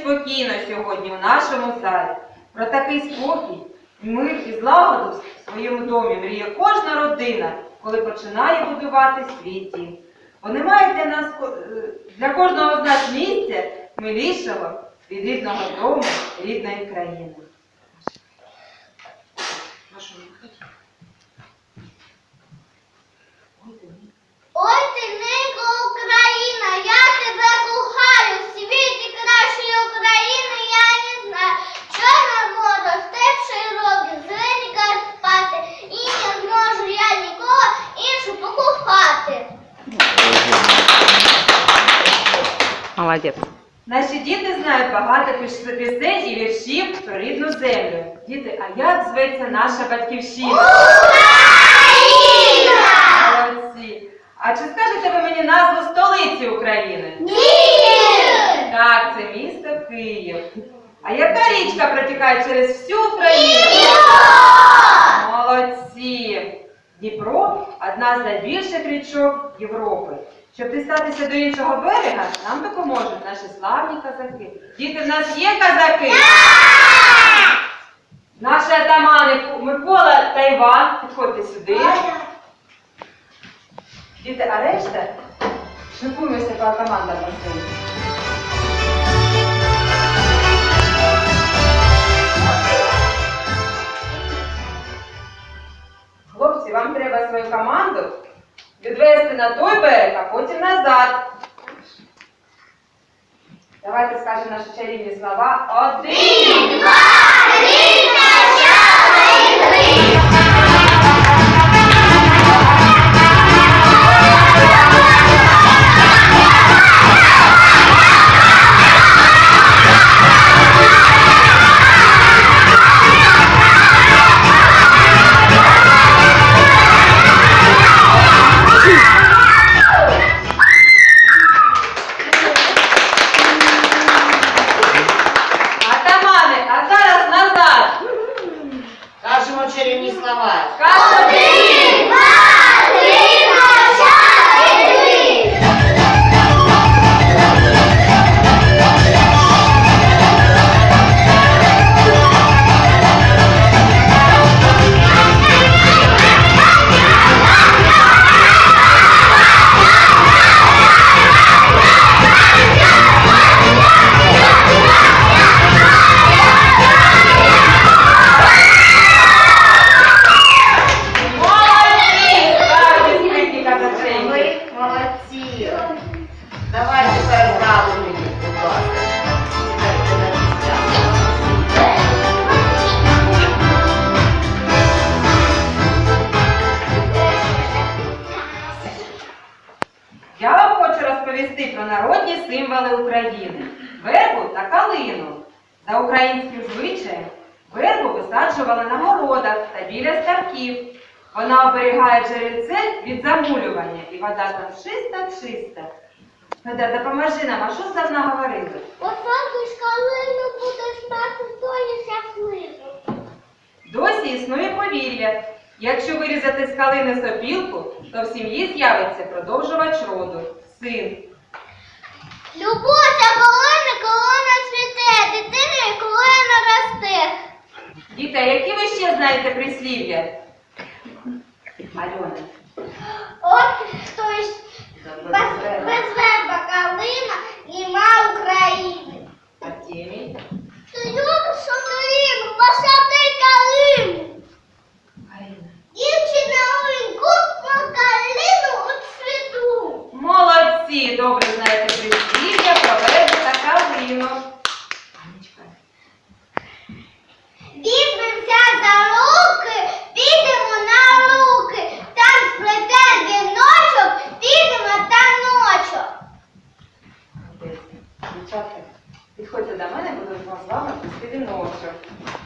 спокійно сьогодні в нашому залі. Про такий спокій, мир і злагоду в своєму домі мріє кожна родина, коли починає будувати свій дім. Бо немає для нас е, для кожного з нас місця милішого від рідного дому, рідної країни. Молодець. Наші діти знають багато пісень і віршів про рідну землю. Діти, а як зветься наша батьківщина? Україна! Молодці. А чи скажете ви мені назву столиці України? Ні! Так, це місто Київ. А яка річка протікає через всю Україну? Молодці! Дніпро одна з найбільших річок Європи. Щоб дістатися до іншого берега, нам допоможуть наші славні казаки. Діти, в нас є казаки? Наші атамани Микола та Іван, підходьте сюди. Діти, а решта шикуємося по командам басейну. Хлопці, вам треба свою команду відвести на той берег, а потім назад. Давайте скажемо наші чарівні слова. Один! Атамани, чарівні слова. Я вам хочу розповісти про народні символи України вербу та калину. За українським звичаєм вербу висаджували на городах та біля ставків. Вона оберігає джерельце від замулювання, і вода там чиста-чиста. Федор, допоможи нам, а що це наговорили? Посадиш калину, будеш мати долі щасливу. Досі існує повір'я. Якщо вирізати з калини сопілку, то в сім'ї з'явиться продовжувач роду син. Любов колона, колона цвіте, дитина колона росте. Діти, які ви ще знаєте прислів'я? Альона. От хтось без, верба калина нема України. Артемій. Ти любиш Калину, посади калину. Аріна. Дівчина Олінку на калину у цвіту. Молодці! Добре знаєте прислів'я про вербу та калину. Анечка. Візьмемося за руки, підемо на руки. Там сплете віночок, підемо таночок. Молодець. Дівчатка, підходьте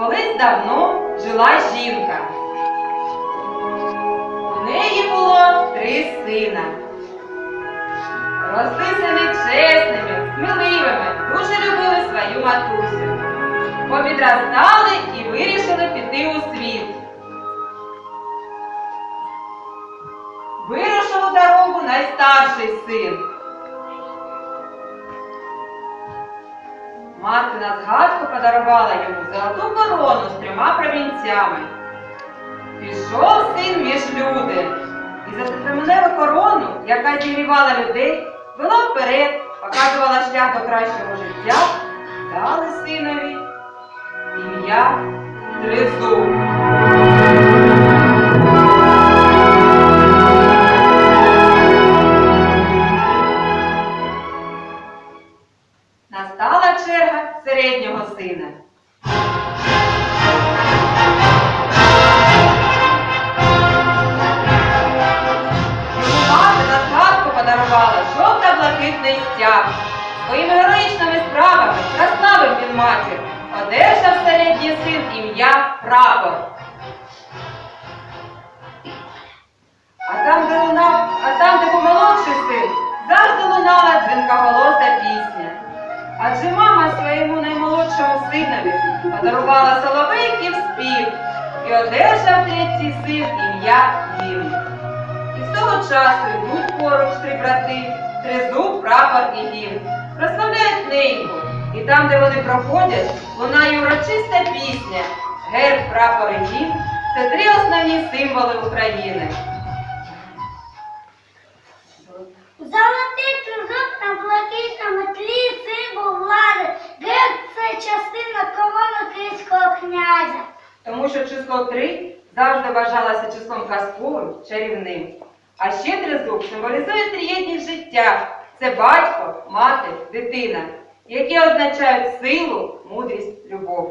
Колись давно жила жінка. У неї було три сина. Росли сини чесними, сміливими, дуже любили свою матусю. Попідростали і вирішили піти у світ. Вирушив у дорогу найстарший син. Мати на згадку подарувала йому золоту корону з трьома промінцями. Пішов син між люди, і за променеву корону, яка зігрівала людей, вела вперед, показувала шлях до кращого життя, дали синові ім'я Тризуб. Спів і одержав третій син ім'я Їм. І з того часу йдуть поруч три брати, тризуб, прапор і гімн, прославляють неньку. І там, де вони проходять, лунає урочиста пісня. Герб, прапор і гімн – це три основні символи України. 103 завжди вважалася числом казковим, чарівним. А ще тризуб символізує триєдність життя. Це батько, мати, дитина, які означають силу, мудрість, любов.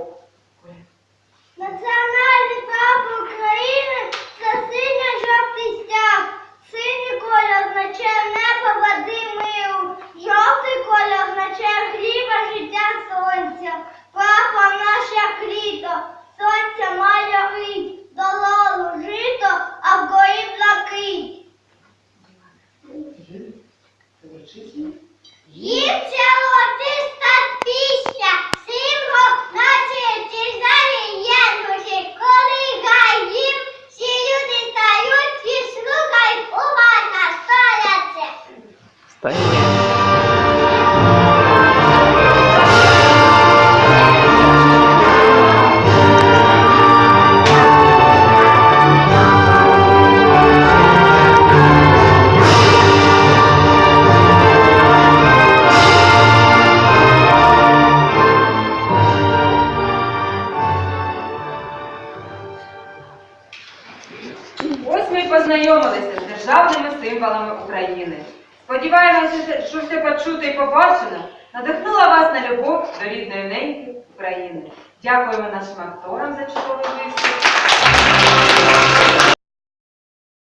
Почуте надихнула вас на любов до рідної неньки України. Дякуємо нашим акторам за чудовий виступ.